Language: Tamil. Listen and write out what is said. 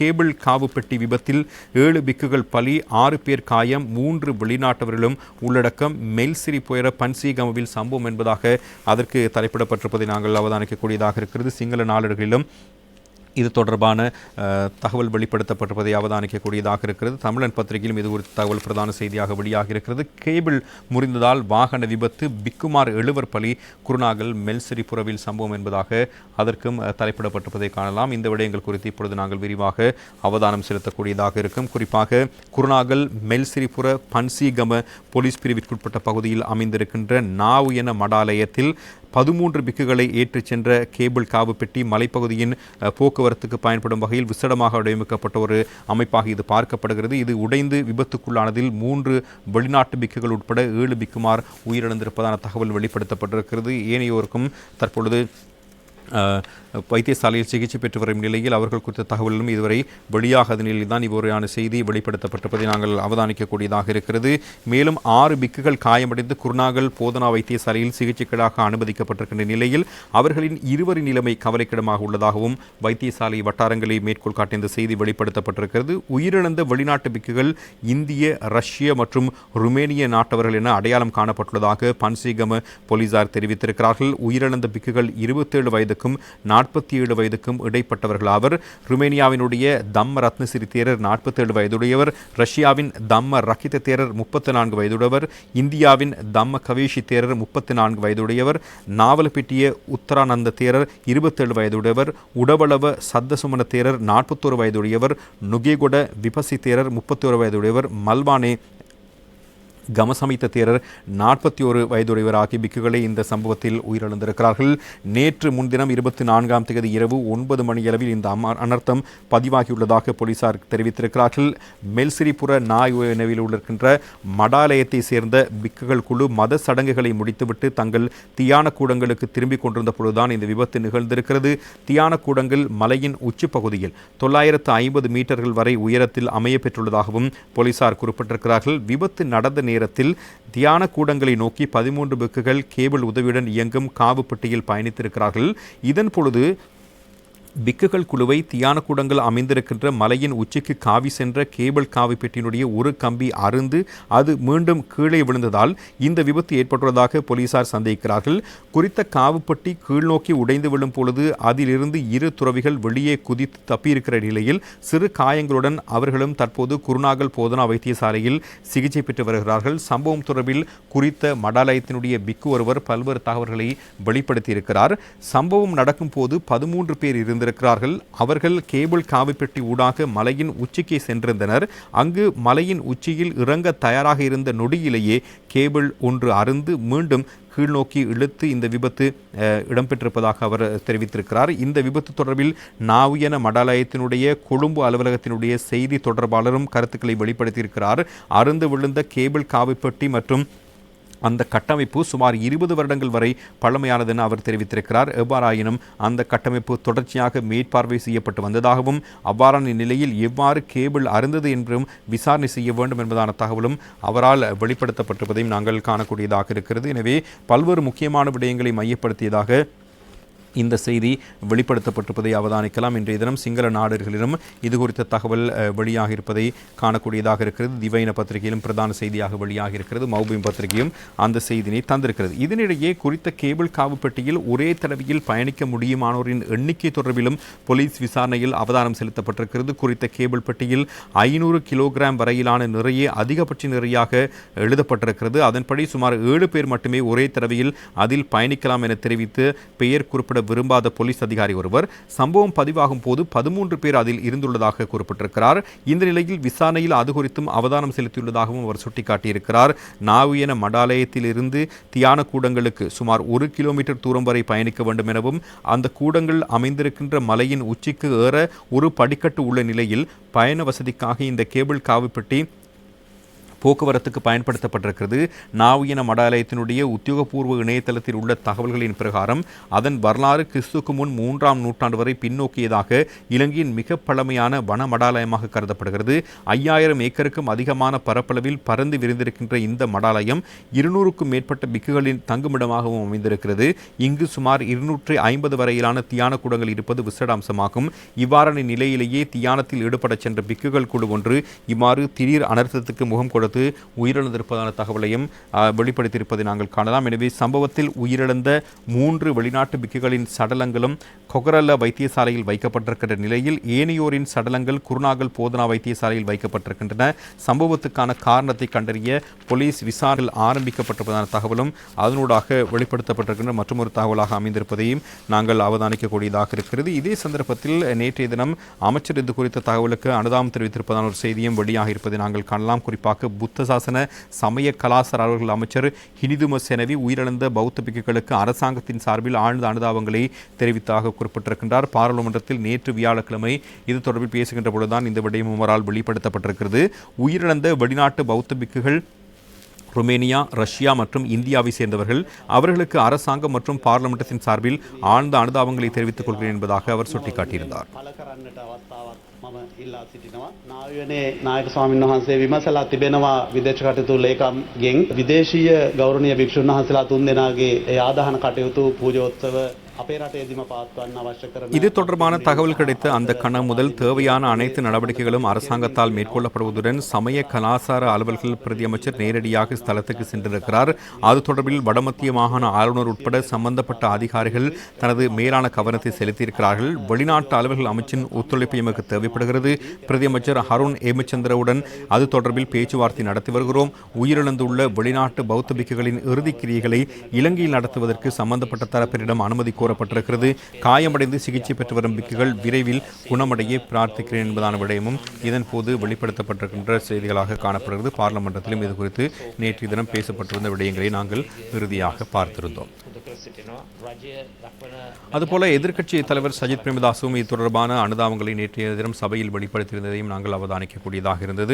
கேபிள் காவு பெட்டி விபத்தில் ஏழு பிக்குகள் பலி ஆறு பேர் காயம் மூன்று வெளிநாட்டவர்களும் உள்ளடக்கம். மெல்சிரி புயர பன்சிகமவில் சம்பவம் என்பதாக அதற்கு தலைப்பிடப்பட்டிருப்பதை நாங்கள் அவதானிக்கக்கூடியதாக இருக்கிறது. சிங்கள நாளிதழ்களிலும் இது தொடர்பான தகவல் வெளிப்படுத்தப்பட்டிருப்பதை அவதானிக்கக்கூடியதாக இருக்கிறது. தமிழன் பத்திரிகையிலும் இது குறித்த தகவல் பிரதான செய்தியாக வெளியாக இருக்கிறது கேபிள் முறிந்ததால் வாகன விபத்து பிக்குமார் எழுவர் பலி குருநாகல் மெல்சிரிபுரவில் சம்பவம் என்பதாக அதற்கும் தலைப்பிடப்பட்டிருப்பதை காணலாம். இந்த விடயங்கள் குறித்து இப்பொழுது நாங்கள் விரிவாக அவதானம் செலுத்தக்கூடியதாக இருக்கும். குறிப்பாக குருநாகல் மெல்சிரிபுர பன்சிகம போலீஸ் பிரிவிற்குட்பட்ட பகுதியில் அமைந்திருக்கின்ற நாவு என மடாலயத்தில் பதிமூன்று பிக்குகளை ஏற்றிச் சென்ற கேபிள் காவு பெட்டி மலைப்பகுதியின் போக்குவரத்துக்கு பயன்படும் வகையில் விசடமாக வடிவமைக்கப்பட்ட ஒரு அமைப்பாக இது பார்க்கப்படுகிறது. இது உடைந்து விபத்துக்குள்ளானதில் மூன்று வெளிநாட்டு பிக்குகள் உட்பட ஏழு பிக்குமார் உயிரிழந்திருப்பதான தகவல் வெளிப்படுத்தப்பட்டிருக்கிறது. ஏனையோருக்கும் தற்பொழுது வைத்தியசாலையில் சிகிச்சை பெற்று வரும் நிலையில் அவர்கள் குறித்த தகவலும் இதுவரை வெளியாகாத நிலையில் தான் இவ்வாறான செய்தி வெளிப்படுத்தப்பட்டிருப்பதை நாங்கள் அவதானிக்கக்கூடியதாக இருக்கிறது. மேலும் ஆறு பிக்குகள் காயமடைந்து குருநாகல் போதனா வைத்தியசாலையில் சிகிச்சைக்காக அனுமதிக்கப்பட்டிருக்கின்ற நிலையில் அவர்களின் இருவரின் நிலைமை கவலைக்கிடமாக உள்ளதாகவும் வைத்தியசாலை வட்டாரங்களை மேற்கோள் காட்டிய இந்த செய்தி வெளிப்படுத்தப்பட்டிருக்கிறது. உயிரிழந்த வெளிநாட்டு பிக்குகள் இந்திய ரஷ்ய மற்றும் ருமேனிய நாட்டவர்கள் என அடையாளம் காணப்பட்டுள்ளதாக பன்சீகம போலீசார் தெரிவித்திருக்கிறார்கள். உயிரிழந்த பிக்குகள் இருபத்தேழு வயது வயதுக்கும் நாற்பத்தி ஏழு வயதுக்கும் இடைப்பட்டவர்கள் ஆவர். ருமேனியாவினுடைய தம்ம ரத்னசிறி தேரர் நாற்பத்தேழு வயதுடையவர். ரஷ்யாவின் தம்ம ரக்கித தேரர் முப்பத்தி நான்கு வயதுடையவர். இந்தியாவின் தம்ம கவேஷி தேரர் முப்பத்தி நான்கு வயதுடையவர். நாவலப்பிட்டிய உத்தரானந்த தேரர் இருபத்தேழு வயதுடையவர். உடவளவ சத்தசுமன தேரர் நாற்பத்தோரு வயதுடையவர். நுகேகொட விபசி தேரர் முப்பத்தோரு வயதுடையவர். மல்வானே கமசமித்த தேரர் நாற்பத்தி ஒரு வயதுடையவர் ஆகிய பிக்குகளை இந்த சம்பவத்தில் உயிரிழந்திருக்கிறார்கள். நேற்று முன்தினம் இருபத்தி நான்காம் தேதி இரவு ஒன்பது மணியளவில் இந்த அம அனர்த்தம் பதிவாகியுள்ளதாக போலீசார் தெரிவித்திருக்கிறார்கள். மெல்சிரிபுர நாயுவில் இருக்கின்ற மடாலயத்தை சேர்ந்த பிக்குகள் குழு மத சடங்குகளை முடித்துவிட்டு தங்கள் தியான கூடங்களுக்கு திரும்பிக் கொண்டிருந்த பொழுதுதான் இந்த விபத்து நிகழ்ந்திருக்கிறது. தியான கூடங்கள் மலையின் உச்சி பகுதியில் தொள்ளாயிரத்து ஐம்பது மீட்டர்கள் வரை உயரத்தில் அமைய பெற்றுள்ளதாகவும் போலீசார் குறிப்பிட்டிருக்கிறார்கள். விபத்து நடந்த நேரத்தில் தியான கூடங்களை நோக்கி பதிமூன்று பெக்குகள் கேபிள் உதவியுடன் இயங்கும் காவுப்பட்டியில் பயணித்திருக்கிறார்கள். இதன் பொழுது பிக்குகள் குழுவை தியான கூடங்கள் அமைந்திருக்கின்ற மலையின் உச்சிக்கு காவி சென்ற கேபிள் காவி பெட்டியினுடைய ஒரு கம்பி அருந்து அது மீண்டும் கீழே விழுந்ததால் இந்த விபத்து ஏற்பட்டுள்ளதாக போலீசார் சந்தேகிக்கிறார்கள். குறித்த காவுப்பட்டி கீழ்நோக்கி உடைந்து விழும் பொழுது அதிலிருந்து இரு துறவிகள் வெளியே குதித்து தப்பியிருக்கிற நிலையில் சிறு காயங்களுடன் அவர்களும் தற்போது குருநாகல் போதனா வைத்தியசாலையில் சிகிச்சை பெற்று வருகிறார்கள். சம்பவம் தொடர்பில் குறித்த மடாலயத்தினுடைய பிக்கு ஒருவர் பல்வேறு தகவல்களை வெளிப்படுத்தியிருக்கிறார். சம்பவம் நடக்கும் போது பதிமூன்று பேர் வந்திருக்கிறார்கள். அவர்கள் கேபிள் காவிப்பெட்டி ஊடாக மலையின் உச்சிக்கு சென்றிருந்தனர். அங்கு மலையின் உச்சியில் இறங்க தயாராக இருந்த நொடியிலேயே கேபிள் ஒன்று அருந்து மீண்டும் கீழ்நோக்கி இழுத்து இந்த விபத்து இடம்பெற்றிருப்பதாக அவர் தெரிவித்திருக்கிறார். இந்த விபத்து தொடர்பில் நாவியன மடாலயத்தினுடைய கொழும்பு அலுவலகத்தினுடைய செய்தி தொடர்பாளரும் கருத்துக்களை வெளிப்படுத்தியிருக்கிறார். அருந்து விழுந்த கேபிள் காவிப்பட்டி மற்றும் அந்த கட்டமைப்பு சுமார் இருபது வருடங்கள் வரை பழமையானது என அவர் தெரிவித்திருக்கிறார். எவ்வாறாயினும் அந்த கட்டமைப்பு தொடர்ச்சியாக மேற்பார்வை செய்யப்பட்டு வந்ததாகவும் அவ்வாறான நிலையில் எவ்வாறு கேபிள் அருந்தது என்றும் விசாரணை செய்ய வேண்டும் என்பதான தகவலும் அவரால் வெளிப்படுத்தப்பட்டிருப்பதையும் நாங்கள் காணக்கூடியதாக இருக்கிறது. எனவே பல்வேறு முக்கியமான விடயங்களை மையப்படுத்தியதாக இந்த செய்தி வெளிப்படுத்தப்பட்டிருப்பதை அவதானிக்கலாம். இன்றைய தினம் சிங்கள நாடுகளிலும் இது குறித்த தகவல் வெளியாக இருப்பதை காணக்கூடியதாக இருக்கிறது. திவைன பத்திரிகையிலும் பிரதான செய்தியாக வெளியாக இருக்கிறது மௌபிம் பத்திரிகையும் அந்த செய்தினை தந்திருக்கிறது. இதனிடையே குறித்த கேபிள் காவு பெட்டியில் ஒரே தடவையில் பயணிக்க முடியுமானோரின் எண்ணிக்கை தொடர்பிலும் போலீஸ் விசாரணையில் அவதானம் செலுத்தப்பட்டிருக்கிறது. குறித்த கேபிள் பெட்டியில் ஐநூறு கிலோகிராம் வரையிலான நிறைய அதிகபட்ச நிறையாக எழுதப்பட்டிருக்கிறது. அதன்படி சுமார் ஏழு பேர் மட்டுமே ஒரே தடவையில் அதில் பயணிக்கலாம் என தெரிவித்து பெயர் குறிப்பிட விரும்பாத போலீஸ் அதிகாரி ஒருவர் சம்பவம் பதிவாகும் போது பதிமூன்று பேர் அதில் இருந்துள்ளதாக குறிப்பிட்டிருக்கிறார். இந்த நிலையில் விசாரணையில் அது குறித்தும் அவதானம் செலுத்தியுள்ளதாகவும் அவர் சுட்டிக்காட்டியிருக்கிறார். நாவியன மடாலயத்தில் இருந்து தியான கூடங்களுக்கு சுமார் ஒரு கிலோமீட்டர் தூரம் வரை பயணிக்க வேண்டும் எனவும் அந்த கூடங்கள் அமைந்திருக்கின்ற மலையின் உச்சிக்கு ஏற ஒரு படிக்கட்டு உள்ள நிலையில் பயண வசதிக்காக இந்த கேபிள் காவுப்பெட்டி போக்குவரத்துக்கு பயன்படுத்தப்பட்டிருக்கிறது. நாவியன மடாலயத்தினுடைய உத்தியோகபூர்வ இணையதளத்தில் உள்ள தகவல்களின் பிரகாரம் அதன் வரலாறு கிறிஸ்துக்கு முன் மூன்றாம் நூற்றாண்டு வரை பின்னோக்கியதாக இலங்கையின் மிக பழமையான வன மடாலயமாக கருதப்படுகிறது. ஐயாயிரம் ஏக்கருக்கும் அதிகமான பரப்பளவில் பறந்து விரிந்திருக்கின்ற இந்த மடாலயம் இருநூறுக்கும் மேற்பட்ட பிக்குகளின் தங்குமிடமாகவும் அமைந்திருக்கிறது. இங்கு சுமார் இருநூற்றி ஐம்பது வரையிலான தியான கூடங்கள் இருப்பது விசடாம்சமாகும் இவ்வாறான நிலையிலேயே தியானத்தில் ஈடுபடச் சென்ற பிக்குகள் குழு ஒன்று இவ்வாறு திடீர் அனர்த்தத்துக்கு முகம் கொடுத்து உயிரிழந்திருப்பதான தகவலையும் வெளிப்படுத்தியிருப்பதை நாங்கள் காணலாம். எனவே சம்பவத்தில் உயிரிழந்த மூன்று வெளிநாட்டு பிக்குகளின் சடலங்களும் கொகரல்ல வைத்தியசாலையில் வைக்கப்பட்டிருக்கின்ற நிலையில் ஏனையோரின் சடலங்கள் குருநாகல் போதனா வைத்தியசாலையில் வைக்கப்பட்டிருக்கின்றன. சம்பவத்துக்கான காரணத்தை கண்டறிய போலீஸ் விசாரணை ஆரம்பிக்கப்பட்டிருப்பதான தகவலும் அதனூடாக வெளிப்படுத்தப்பட்டிருக்கின்ற மற்றொரு தகவலாக அமைந்திருப்பதையும் நாங்கள் அவதானிக்கக்கூடியதாக இருக்கிறது. இதே சந்தர்ப்பத்தில் நேற்றைய தினம் அமைச்சர் இது குறித்த தகவலுக்கு அனுதாபம் தெரிவித்திருப்பதான ஒரு செய்தியும் வெளியாக இருப்பதை நாங்கள் காணலாம். குறிப்பாக புத்த சாசன சமய கலாசார அலுவலர்கள் அமைச்சர் ஹினிதும செனவி உயிரிழந்த பௌத்த பிக்குகளுக்கு அரசாங்கத்தின் சார்பில் ஆழ்ந்த அனுதாபங்களை தெரிவித்தாக குறிப்பிட்டிருக்கின்றார். பாராளுமன்றத்தில் நேற்று வியாழக்கிழமை இது தொடர்பில் பேசுகின்ற பொழுதுதான் இந்த விடயமும் உமரால் வெளிப்படுத்தப்பட்டிருக்கிறது. உயிரிழந்த வெளிநாட்டு பௌத்த பிக்குகள் ருமேனியா ரஷ்யா மற்றும் இந்தியாவை சேர்ந்தவர்கள் அவர்களுக்கு அரசாங்கம் மற்றும் பார்லமெண்டத்தின் சார்பில் ஆழ்ந்த அனுதாபங்களை தெரிவித்துக் கொள்கிறேன் என்பதாக அவர் சுட்டிக்காட்டியிருந்தார். මම ඉල්ලා සිටිනවා. නායවනේ නායක ස්වාමීන් වහන්සේ විමසලා තිබෙනවා විදේශ කටයුතු ලේකම් ගෙන් විදේශීය ගෞරවනීය භික්ෂුන් වහන්සේලා තුන් දෙනාගේ ඒ ආදාහන කටයුතු පූජෝත්සව අපේ රටේදීම පවත්වන්න අවශ්‍ය කරන இது தொடர்பான தகவல் கிடைத்த அந்த கணம் முதல் தேவையான அனைத்து நடவடிக்கைகளும் அரசாங்கத்தால் மேற்கொள்ளப்படுவதுடன் சமய கலாசார அலுவல்கள் பிரதியமைச்சர் நேரடியாக ஸ்தலத்துக்கு சென்றிருக்கிறார் அது தொடர்பில் வடமத்திய மாகாண ஆளுநர் உட்பட சம்பந்தப்பட்ட அதிகாரிகள் தனது மேலான கவனத்தை செலுத்தியிருக்கிறார்கள் வெளிநாட்டு அலுவல்கள் அமைச்சின் ஒத்துழைப்பு எமக்கு தேவைப்படுகிறது பிரதியமைச்சர் ஹருண் ஏமச்சந்திரவுடன் அது தொடர்பில் பேச்சுவார்த்தை நடத்தி வருகிறோம். உயிரிழந்துள்ள வெளிநாட்டு பௌத்த பிக்குகளின் இறுதிக்கிரியைகளை இலங்கையில் நடத்துவதற்கு சம்பந்தப்பட்ட தரப்பினரிடம் அனுமதி கோரப்பட்டிருக்கிறது. காயமடைந்து சிகிச்சை பெற்று வரும் பிக்குகள் விரைவில் குணமடைய பிரார்த்திக்கிறேன் என்பதான விடயமும் இதன் போது வெளிப்படுத்தப்பட்டிருக்கின்ற செய்திகளாக காணப்படுகிறது. பார்லமெண்டத்திலும் இது குறித்து நேற்று தினம் பேசப்பட்டிருந்த விடயங்களை நாங்கள் இறுதியாக பார்த்திருந்தோம். அதுபோல எதிர்க்கட்சி தலைவர் சஜித் பிரேமதாசும் இது தொடர்பான அனுதாபங்களை நேற்றைய தினம் சபையில் வெளிப்படுத்தியிருந்ததையும் நாங்கள் அவதானிக்கக்கூடியதாக இருந்தது.